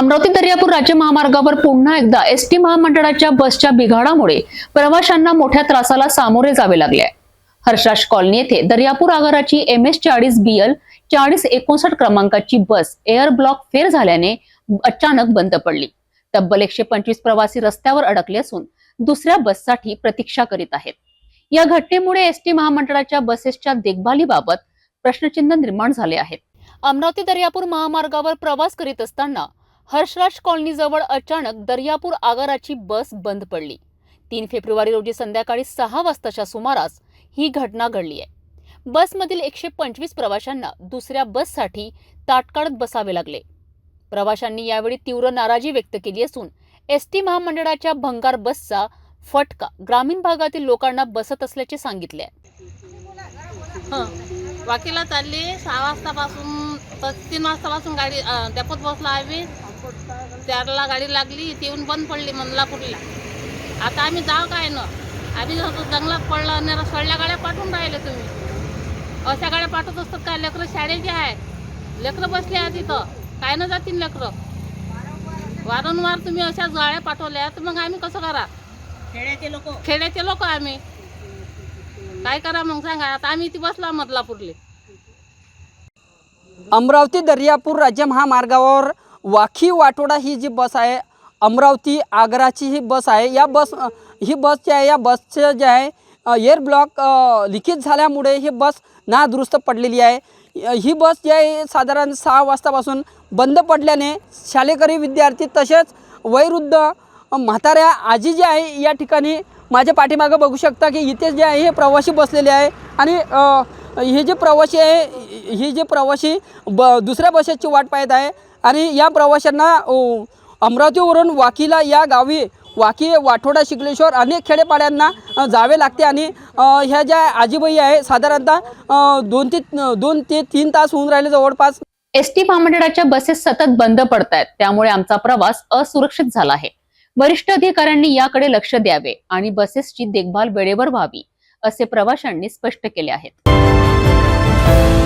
अमरावती दर्यापूर राज्य महामार्गावर पुन्हा एकदा एस टी महामंडळाच्या बसच्या बिघाडामुळे प्रवाशांना मोठ्या त्रासाला सामोरे जावे लागले आहे. हर्षराज कॉलनी येथे दर्यापूर आगाराची एम एस चाळीस बी एल चाळीस एकोणसाठ क्रमांकाची बस एअर ब्लॉक फेर झाल्याने अचानक बंद पडली. तब्बल एकशे पंचवीस प्रवासी रस्त्यावर अडकले असून दुसऱ्या बससाठी प्रतीक्षा करीत आहेत. या घटनेमुळे एस टी महामंडळाच्या बसेसच्या देखभालीबाबत प्रश्नचिन्ह निर्माण झाले आहेत. अमरावती दर्यापूर महामार्गावर प्रवास करीत असताना हर्षराज कॉलनीजवळ अचानक दर्यापूर आगाराची बस बंद पडली. तीन फेब्रुवारी रोजी संध्याकाळी सहा वाजताच्या सुमारास ही घटना घडली आहे. बसमधील एकशे पंचवीस प्रवाशांना दुसऱ्या बससाठी ताटकाळत बसावे लागले. प्रवाशांनी यावेळी तीव्र नाराजी व्यक्त केली असून एस टी महामंडळाच्या भंगार बसचा फटका ग्रामीण भागातील लोकांना बसत असल्याचे सांगितले आहे. वाकीला चालली. सहा वाजतापासून तीन वाजतापासून गाडी अं, डेपोत आहे आम्ही. चारला गाडी लागली इथे येऊन बंद पडली मंदलापूरला. आता आम्ही जाऊ काय ना? आम्ही जसं जंगलात पडलं आणि सडल्या गाड्या पाठवून राहिले तुम्ही. अशा गाड्या पाठवत असतात काय लेकरं शाळेचे आहे. लेकरं बसले आहेत तिथं. काय न जातील लेकरं? वारंवार तुम्ही अशा गाड्या पाठवल्या तर मग आम्ही कसं करा खेड्याचे लोक. खेड्याचे लोक आम्ही. काय करा मग सांगा? आता आम्ही इथे बसला मदलापूरले. अमरावती दर्यापूर राज्य महामार्गावर वाखी वाटोडा ही जी बस आहे अमरावती आग्राची ही बस आहे या बस ही बस जी आहे या बसचं जे आहे एअर ब्लॉक लिकेज झाल्यामुळे ही बस नादुरुस्त पडलेली आहे. ही बस जी आहे साधारण सहा वाजतापासून बंद पडल्याने शालेकरी विद्यार्थी तसेच वयोवृद्ध म्हाताऱ्या आजी जी आहे या ठिकाणी माझ्या पाठीमागं बघू शकता की इथे जे आहे हे प्रवासी बसलेले आहे आणि हे जे प्रवासी आहे ही जे प्रवासी ब दुसऱ्या बसेसची वाट पाहत आहे आणि या प्रवाशांना अमरावतीवरून वाकीला या गावी वाकी वाठोडा शिकलेश्वर अनेक खेडेपाड्यांना जावे लागते आणि ह्या ज्या आजीबाई आहे साधारणतः दोन ते दोन ते तीन तास होऊन राहिले जवळपास. एस टी महामंडळाच्या बसेस सतत बंद पडत आहेत. त्यामुळे आमचा प्रवास असुरक्षित झाला आहे. वरिष्ठ अधिकाऱ्यांनी याकडे लक्ष द्यावे आणि बसेसची देखभाल वेळेवर व्हावी असे प्रवाशांनी स्पष्ट केले आहेत.